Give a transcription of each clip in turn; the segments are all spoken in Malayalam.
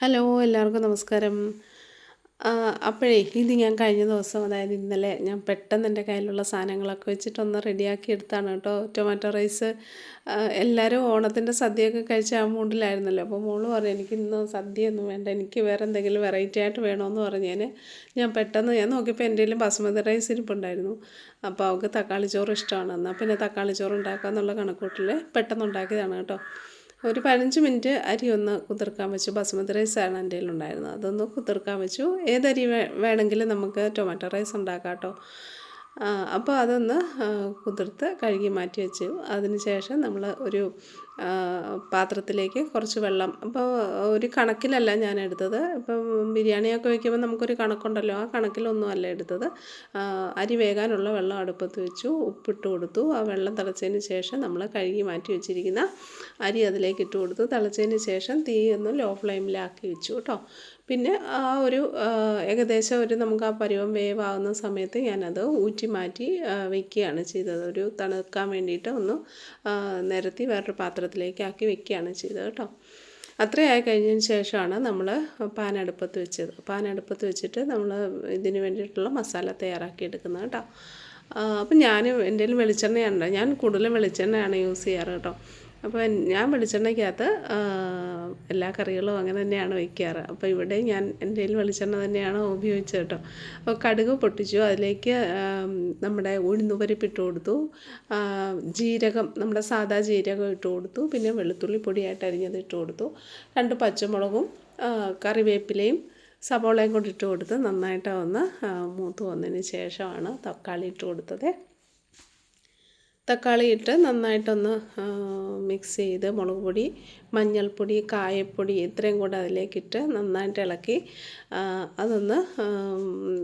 ഹലോ എല്ലാവർക്കും നമസ്കാരം. അപ്പോഴേ ഇത് ഞാൻ കഴിഞ്ഞ ദിവസം അതായത് ഇന്നലെ ഞാൻ പെട്ടെന്ന് എന്റെ കയ്യിലുള്ള സാധനങ്ങളൊക്കെ വെച്ചിട്ടൊന്ന് റെഡിയാക്കി എടുത്താണ് കേട്ടോ. ടൊമാറ്റോ റൈസ് എല്ലാവരും ഓണത്തിന്റെ സദ്യയൊക്കെ കഴിച്ച ആ മൂണ്ടിലായിരുന്നല്ലോ അപ്പോൾ മോൾ പറഞ്ഞു എനിക്ക് ഇന്ന് സദ്യയൊന്നും വേണ്ട. എനിക്ക് വേറെ എന്തെങ്കിലും വെറൈറ്റി ആയിട്ട് വേണമെന്ന് പറഞ്ഞേന് ഞാൻ. പെട്ടെന്ന് ഞാൻ നോക്കിയപ്പോൾ എന്റെ കയ്യിലും ബസുമതി റൈസ് ഇരിപ്പുണ്ടായിരുന്നു. അപ്പോൾ അവൾക്ക് തക്കാളി ചോറ് ഇഷ്ടമാണ്. എന്നാൽ പിന്നെ തക്കാളി ചോറ് ഉണ്ടാക്കാമെന്നുള്ള കണക്കൂട്ടിൽ പെട്ടെന്ന് ഉണ്ടാക്കിയതാണ് കേട്ടോ. ഒരു പതിനഞ്ച് മിനിറ്റ് അരി ഒന്ന് കുതിർക്കാൻ വെച്ചു. ബസുമതി റൈസാണ് എന്റെ ഉണ്ടായിരുന്നത്. അതൊന്ന് കുതിർക്കാൻ വെച്ചു. ഏതരി വേണമെങ്കിലും നമുക്ക് ടൊമാറ്റോ റൈസ് ഉണ്ടാക്കാം കേട്ടോ. അപ്പോൾ അതൊന്ന് കുതിർത്ത് കഴുകി മാറ്റി വെച്ചു. അതിന് ശേഷം നമ്മൾ ഒരു പാത്രത്തിലേക്ക് കുറച്ച് വെള്ളം. അപ്പോൾ ഒരു കണക്കിലല്ല ഞാൻ എടുത്തത്. ഇപ്പം ബിരിയാണിയൊക്കെ വയ്ക്കുമ്പോൾ നമുക്കൊരു കണക്കുണ്ടല്ലോ. ആ കണക്കിലൊന്നും അല്ല എടുത്തത് അരി വേകാനുള്ള വെള്ളം അടുപ്പത്ത് വെച്ചു. ഉപ്പിട്ട് കൊടുത്തു. ആ വെള്ളം തിളച്ചതിന് ശേഷം നമ്മൾ കഴുകി മാറ്റി വെച്ചിരിക്കുന്ന അരി അതിലേക്ക് ഇട്ട് കൊടുത്തു. തിളച്ചതിന് ശേഷം തീ ഒന്ന് ലോ ഫ്ലെയിമിലാക്കി വെച്ചു കേട്ടോ. പിന്നെ ആ ഒരു ഏകദേശം ഒരു നമുക്ക് ആ പരുവം വേവാകുന്ന സമയത്ത് ഞാനത് ഊറ്റി മാറ്റി വയ്ക്കുകയാണ് ചെയ്തത്. ഒരു തണുക്കാൻ വേണ്ടിയിട്ട് ഒന്ന് നിരത്തി വേറൊരു പാത്രത്തിലേക്ക് ആക്കി വെക്കുകയാണ് ചെയ്തത് കേട്ടോ. അത്രയായി കഴിഞ്ഞതിന് ശേഷമാണ് നമ്മൾ പാനടുപ്പത്ത് വെച്ചത്. പാനടുപ്പത്ത് വെച്ചിട്ട് നമ്മൾ ഇതിന് വേണ്ടിയിട്ടുള്ള മസാല തയ്യാറാക്കി എടുക്കുന്നത് കേട്ടോ. അപ്പം ഞാൻ എന്റെ വെളിച്ചെണ്ണയാണ് ഞാൻ കൂടുതലും വെളിച്ചെണ്ണയാണ് യൂസ് ചെയ്യാറ് കേട്ടോ. അപ്പോൾ ഞാൻ വെളിച്ചെണ്ണയ്ക്കകത്ത് എല്ലാ കറികളും അങ്ങനെ തന്നെയാണ് വയ്ക്കാറ് അപ്പോൾ ഇവിടെ ഞാൻ എന്റെ കയ്യിൽ വെളിച്ചെണ്ണ തന്നെയാണ് ഉപയോഗിച്ചത് കേട്ടോ. അപ്പോൾ കടുക് പൊട്ടിച്ചു. അതിലേക്ക് നമ്മുടെ ഉഴുന്നുപരിപ്പ് ഇട്ട് കൊടുത്തു. ജീരകം നമ്മുടെ സാദാ ജീരകം ഇട്ട് കൊടുത്തു. പിന്നെ വെളുത്തുള്ളി പൊടിയായിട്ട് അരിഞ്ഞത് ഇട്ട് കൊടുത്തു. രണ്ട് പച്ചമുളകും കറിവേപ്പിലയും സവോളയും കൂടി ഇട്ട് കൊടുത്ത് നന്നായിട്ട് ഒന്ന് മൂത്ത് വന്നതിന് ശേഷമാണ് തക്കാളി ഇട്ട് കൊടുത്തത്. തക്കാളി ഇട്ട് നന്നായിട്ടൊന്ന് മിക്സ് ചെയ്ത് മുളക് പൊടി മഞ്ഞൾപ്പൊടി കായപ്പൊടി ഇത്രയും കൂടെ അതിലേക്കിട്ട് നന്നായിട്ട് ഇളക്കി അതൊന്ന്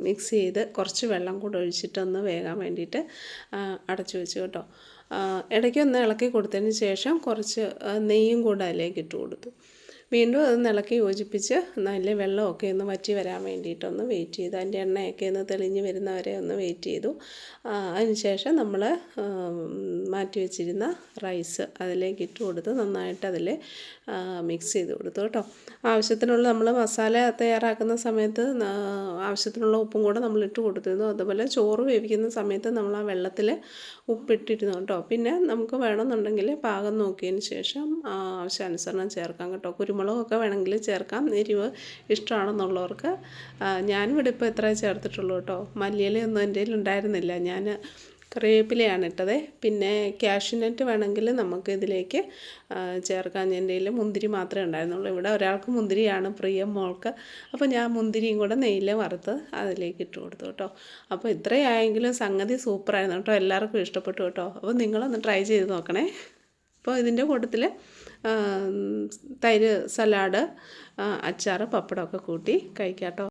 മിക്സ് ചെയ്ത് കുറച്ച് വെള്ളം കൂടെ ഒഴിച്ചിട്ടൊന്ന് വേകാൻ വേണ്ടിയിട്ട് അടച്ചു വെച്ചു കേട്ടോ. ഇടയ്ക്കൊന്ന് ഇളക്കി കൊടുത്തതിന് ശേഷം കുറച്ച് നെയ്യും കൂടെ അതിലേക്ക് ഇട്ട് കൊടുത്തു. വീണ്ടും അത് നിളക്കി യോജിപ്പിച്ച് നല്ല വെള്ളമൊക്കെ ഒന്ന് വറ്റി വരാൻ വേണ്ടിയിട്ടൊന്ന് വെയിറ്റ് ചെയ്തു. അതിന്റെ എണ്ണയൊക്കെ ഒന്ന് തെളിഞ്ഞ് വരുന്നവരെ ഒന്ന് വെയിറ്റ് ചെയ്തു. അതിനുശേഷം നമ്മൾ മാറ്റി വെച്ചിരുന്ന റൈസ് അതിലേക്ക് ഇട്ട് കൊടുത്ത് നന്നായിട്ട് അതിൽ മിക്സ് ചെയ്ത് കൊടുത്തു കേട്ടോ. ആവശ്യത്തിനുള്ള നമ്മൾ മസാല തയ്യാറാക്കുന്ന സമയത്ത് ആവശ്യത്തിനുള്ള ഉപ്പും കൂടെ നമ്മൾ ഇട്ട് കൊടുത്തിരുന്നു. അതുപോലെ ചോറ് വേവിക്കുന്ന സമയത്ത് നമ്മൾ ആ വെള്ളത്തിൽ ഉപ്പിട്ടിരുന്നു കേട്ടോ. പിന്നെ നമുക്ക് വേണമെന്നുണ്ടെങ്കിൽ പാകം നോക്കിയതിന് ശേഷം ആവശ്യാനുസരണം ചേർക്കാം കേട്ടോ. കുരുമുളകൊക്കെ വേണമെങ്കിൽ ചേർക്കാം. എരിവ് ഇഷ്ടമാണെന്നുള്ളവർക്ക്. ഞാനിവിടെ ഇപ്പോൾ എത്ര ചേർത്തിട്ടുള്ളൂ കേട്ടോ? മല്ലിയിലൊന്നും എന്റെ ഉണ്ടായിരുന്നില്ല. ഞാൻ കറിവേപ്പിലയാണ് ഇട്ടത്. പിന്നെ ക്യാഷ്യൂനട്ട് വേണമെങ്കിൽ നമുക്ക് ഇതിലേക്ക് ചേർക്കാൻ എന്റെ മുന്തിരി മാത്രമേ ഉണ്ടായിരുന്നുള്ളൂ. ഇവിടെ ഒരാൾക്ക് മുന്തിരിയാണ് പ്രിയം മോൾക്ക്. അപ്പോൾ ഞാൻ മുന്തിരിയും കൂടെ നെയ്യിൽ വറുത്ത് അതിലേക്ക് ഇട്ട് കൊടുത്തു കേട്ടോ. അപ്പോൾ ഇത്രയായെങ്കിലും സംഗതി സൂപ്പറായിരുന്നു കേട്ടോ. എല്ലാവർക്കും ഇഷ്ടപ്പെട്ടു കേട്ടോ. അപ്പോൾ നിങ്ങളൊന്ന് ട്രൈ ചെയ്ത് നോക്കണേ. അപ്പോൾ ഇതിന്റെ കൂട്ടത്തിൽ തൈര് സലാഡ് അച്ചാർ പപ്പടമൊക്കെ കൂട്ടി കഴിക്കാം കേട്ടോ.